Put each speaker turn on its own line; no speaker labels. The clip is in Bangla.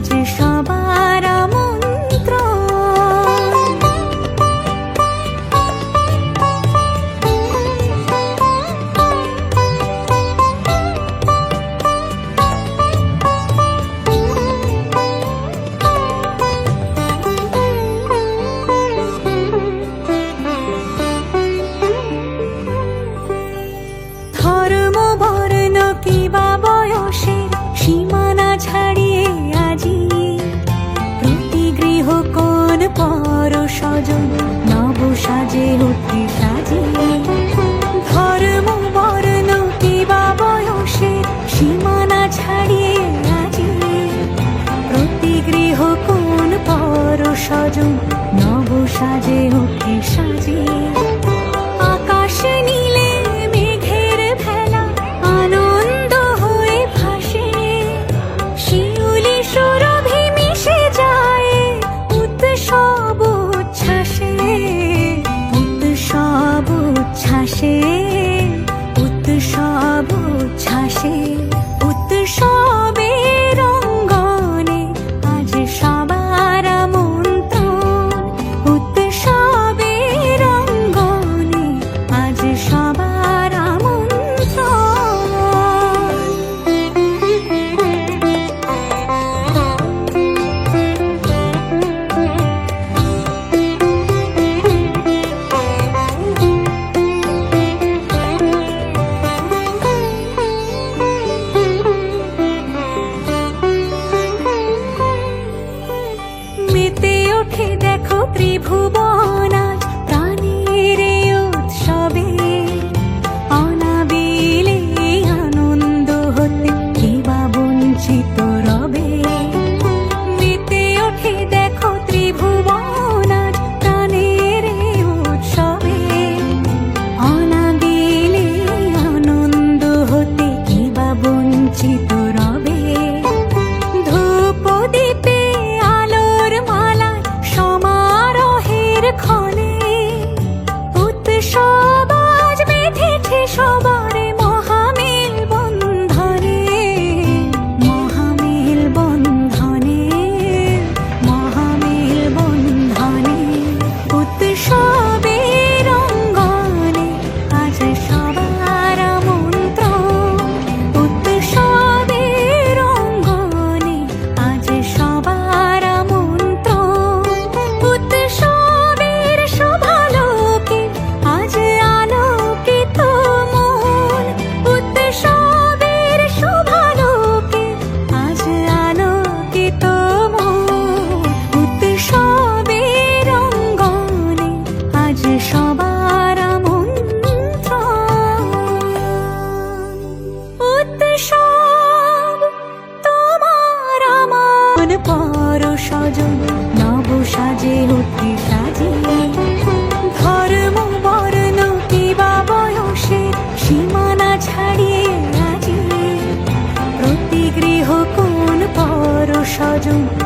至少把 গৃহ কোন পর সজন, নব সাজে অতি সাজে। ধর্ম বর্ণ বয়সে সীমানা ছাড়িয়ে আজি প্রতি গৃহ কোন পর সজন, নব সাজে অতি সাজে। আকাশ নিয়ে প্রিভু সবার উৎসব তোমার আমার পর সজন নব সাজে অতি সাজে। ধর্ম বর্ণ কিবা বয়সে সীমানা ছাড়িয়ে আজি প্রতি গৃহ কোন পর সজন